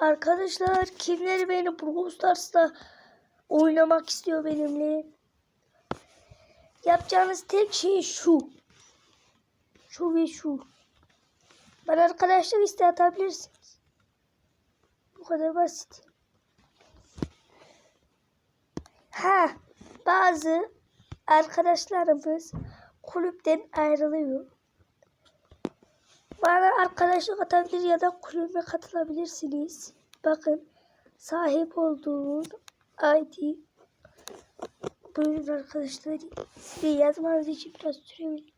Arkadaşlar kimleri beni Brawl Stars'ta oynamak istiyor benimle? Yapacağınız tek şey şu. Şu ve şu. Bana arkadaşlar iste atabilirsiniz. Bu kadar basit. Ha, bazı arkadaşlarımız kulüpten ayrılıyor. Bana arkadaşlık atabilir ya da kulübe katılabilirsiniz. Bakın sahip olduğum ID Buyurun arkadaşlar. Size yazmanız için biraz süre vereyim.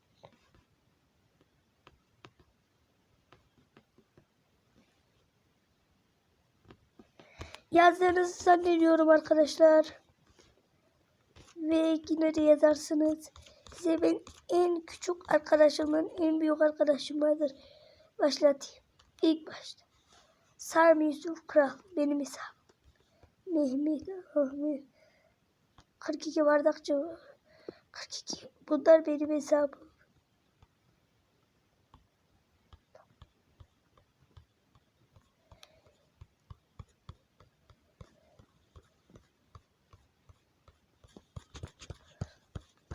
Yazdığınızı zannediyorum arkadaşlar. Ve yine de yazarsınız. Size ben en küçük arkadaşımın en büyük arkadaşım vardır. Başlatayım. İlk başta. Sami Yusuf Kral. Benim hesabım. Mehmet Ahmet. 42 bardakçı. 42. Bunlar benim hesabım.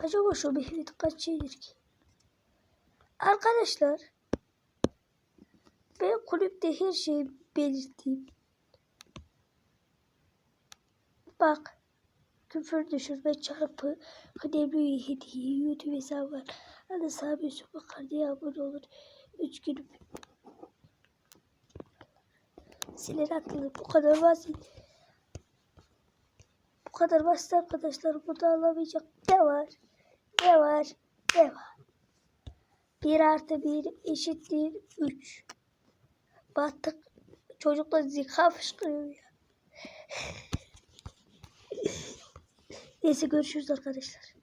Acaba şu Mehmet kaç şeydir ki? Arkadaşlar ben kulüpte her şeyi belirteyim. Bak küfür düşürme çarpı kıdemli hediye YouTube hesabı var. Hadi sahibi süper diye abone olur. Üç gün Siler atılır. Bu kadar basit. Bu kadar basit arkadaşlar. Burada alamayacak ne var? Ne var? Ne var? 1 artı 1 eşittir 3. Battık. Çocuklar zika fışkırıyor ya. Neyse görüşürüz arkadaşlar.